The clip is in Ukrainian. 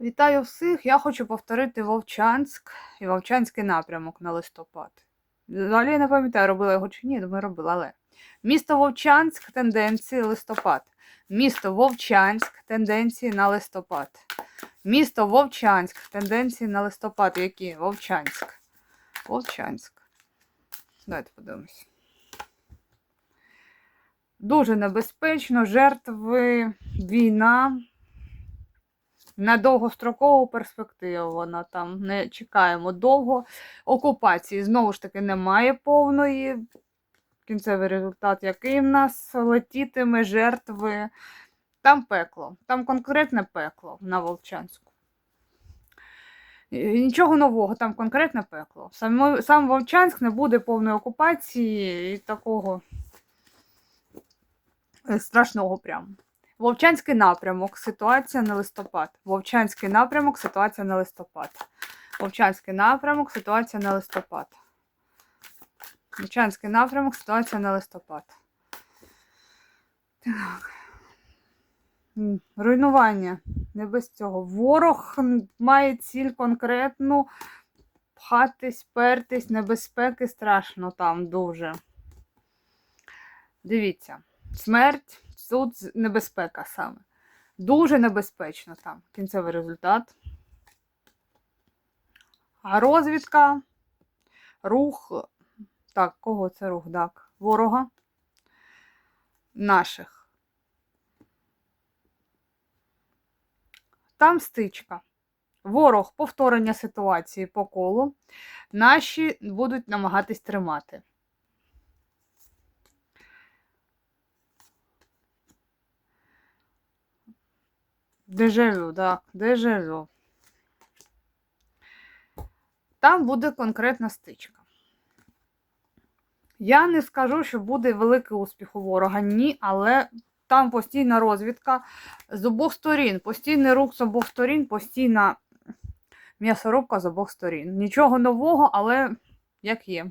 Вітаю всіх! Я хочу повторити Вовчанськ і Вовчанський напрямок на листопад. Взагалі я не пам'ятаю, робила його чи ні, думаю, робила, але. Місто Вовчанськ, тенденції листопад. Місто Вовчанськ, тенденції на листопад. Місто Вовчанськ, тенденції на листопад. Які? Вовчанськ. Вовчанськ. Давайте подивимось. Дуже небезпечно, жертви, війна. На довгострокову перспективу вона там не чекаємо довго. Окупації знову ж таки немає повної. Кінцевий результат, який в нас летітиме жертви. Там пекло, там конкретне пекло на Волчанську. Нічого нового, там конкретне пекло. Сам, сам Вовчанськ не буде повної окупації і такого е, страшного прямо. Вовчанський напрямок, ситуація на листопад. Вовчанський напрямок, ситуація на листопад. Вовчанський напрямок, ситуація на листопад. Вовчанський напрямок, ситуація на листопад. Так. Руйнування. Не без цього. Ворог має ціль конкретну. Пхатись, пертись, небезпеки страшно там дуже. Дивіться. Смерть, тут небезпека саме. Дуже небезпечно там. Кінцевий результат. А розвідка, рух. Так, кого це рух? Так, ворога наших. Там стичка. Ворог повторення ситуації по колу. Наші будуть намагатись тримати. Дежавю, так, дежавю. Там буде конкретна стичка. Я не скажу, що буде великий успіх у ворога, ні, але там постійна розвідка з обох сторін, постійний рух з обох сторін, постійна м'ясорубка з обох сторін. Нічого нового, але як є.